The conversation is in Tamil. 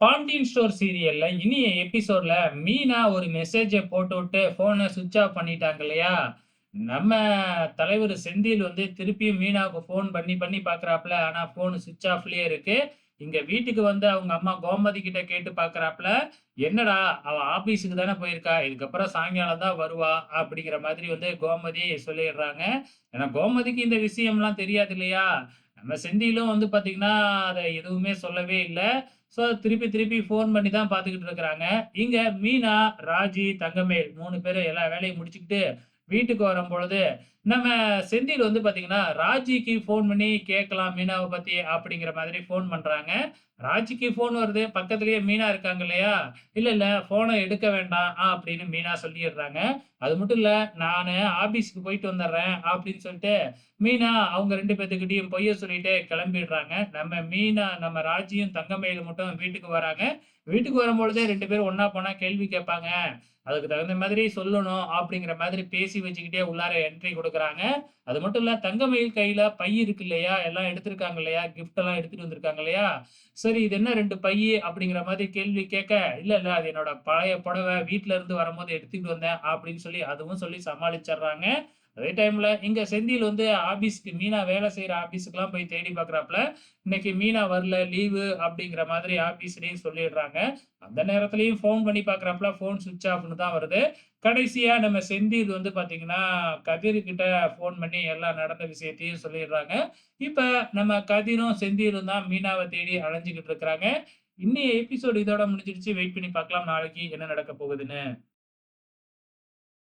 பாண்டியன் ஸ்டோர் சீரியல்ல இனிய எபிசோட்ல மீனா ஒரு மெசேஜை போட்டுவிட்டு ஃபோனை சுவிட்ச் ஆஃப் பண்ணிட்டாங்க இல்லையா? நம்ம தலைவர் செந்தில் வந்து திருப்பியும் மீனாவுக்கு ஃபோன் பண்ணி பண்ணி பார்க்குறாப்புல ஆனால் ஃபோன் சுவிட்ச் ஆஃப்லயே இருக்கு. இங்க வீட்டுக்கு வந்து அவங்க அம்மா கோமதி கிட்ட கேட்டு பார்க்குறாப்ல. "என்னடா அவ ஆபீஸுக்கு தானே போயிருக்கா. இதுக்கப்புறம் சாயங்காலம் தான் வருவா." அப்படிங்கிற மாதிரி வந்து கோமதி சொல்லிடுறாங்க. ஏன்னா கோமதிக்கு இந்த விஷயம்லாம் தெரியாது இல்லையா? நம்ம செந்திலும் வந்து பார்த்தீங்கன்னா, அதை எதுவுமே சொல்லவே இல்லை ஸோ திருப்பி திருப்பி ஃபோன் பண்ணி தான் பார்த்துக்கிட்டு இருக்கிறாங்க. இங்க மீனா, ராஜி, தங்கமேல் 3 பேரும் எல்லா வேலையும் முடிச்சுக்கிட்டு வீட்டுக்கு வரும் பொழுது நம்ம செந்தில் வந்து பார்த்தீங்கன்னா, ராஜிக்கு ஃபோன் பண்ணி கேட்கலாம் மீனாவை பற்றி அப்படிங்கிற மாதிரி ஃபோன் பண்ணுறாங்க ராஜிக்கு ஃபோன் வருது. பக்கத்துலேயே மீனா இருக்காங்க இல்லையா? இல்லை இல்லை ஃபோனை எடுக்க வேண்டாம்" அப்படின்னு மீனா சொல்லிடுறாங்க. அது மட்டும் இல்லை நான் ஆஃபீஸுக்கு போயிட்டு வந்துடுறேன்" அப்படின்னு சொல்லிட்டு, மீனா அவங்க ரெண்டு பேர்த்துக்கிட்டையும் பொய்ய சொல்லிட்டு கிளம்பிடுறாங்க. நம்ம மீனா நம்ம ராஜியும், தங்கமயிலும் மட்டும் வீட்டுக்கு வராங்க. வீட்டுக்கு வரும்பொழுதே ரெண்டு பேரும் ஒன்றா போனால் கேள்வி கேட்பாங்க. அதுக்கு தகுந்த மாதிரி சொல்லணும் அப்படிங்கிற மாதிரி பேசி வச்சுக்கிட்டே உள்ளார என்ட்ரி கொடுக்குறாங்க அது மட்டும் இல்ல, தங்கமயில் கையில பை இருக்கு இல்லையா? எல்லாம் எடுத்திருக்காங்க இல்லையா? கிஃப்ட் எல்லாம் எடுத்துட்டு வந்திருக்காங்க இல்லையா? சரி இது என்ன ரெண்டு பை அப்படிங்கிற மாதிரி கேள்வி கேட்க, "இல்ல, இல்ல அது என்னோட பழைய புடவ. வீட்டுல இருந்து வரும்போது எடுத்துட்டு வந்தேன்" அப்படின்னு சொல்லி அதுவும் சொல்லி சமாளிச்சிடுறாங்க அதே டைம்ல இங்க செந்தில் வந்து ஆபீஸ்க்கு மீனா வேலை செய்யற ஆபீஸ்க்குலாம் போய் தேடி பாக்குறாப்புல இன்னைக்கு மீனா வரல, லீவு அப்படிங்கிற மாதிரி ஆபீஸ்லயும் சொல்லிடுறாங்க. அந்த நேரத்திலயும் ஃபோன் பண்ணி பாக்குறாப்புல ஃபோன் சுவிச் ஆஃப்னு தான் வருது. கடைசியா நம்ம செந்தில் வந்து பாத்தீங்கன்னா கதிர் கிட்ட ஃபோன் பண்ணி எல்லாம் நடந்த விஷயத்தையும் சொல்லிடுறாங்க. இப்ப நம்ம கதிரும், செந்திலும் தான் மீனாவை தேடி அலைஞ்சுகிட்டு இருக்கிறாங்க. இன்னைய எபிசோட் இதோட முடிஞ்சிருச்சு. வெயிட் பண்ணி பார்க்கலாம் நாளைக்கு என்ன நடக்க போகுதுன்னு.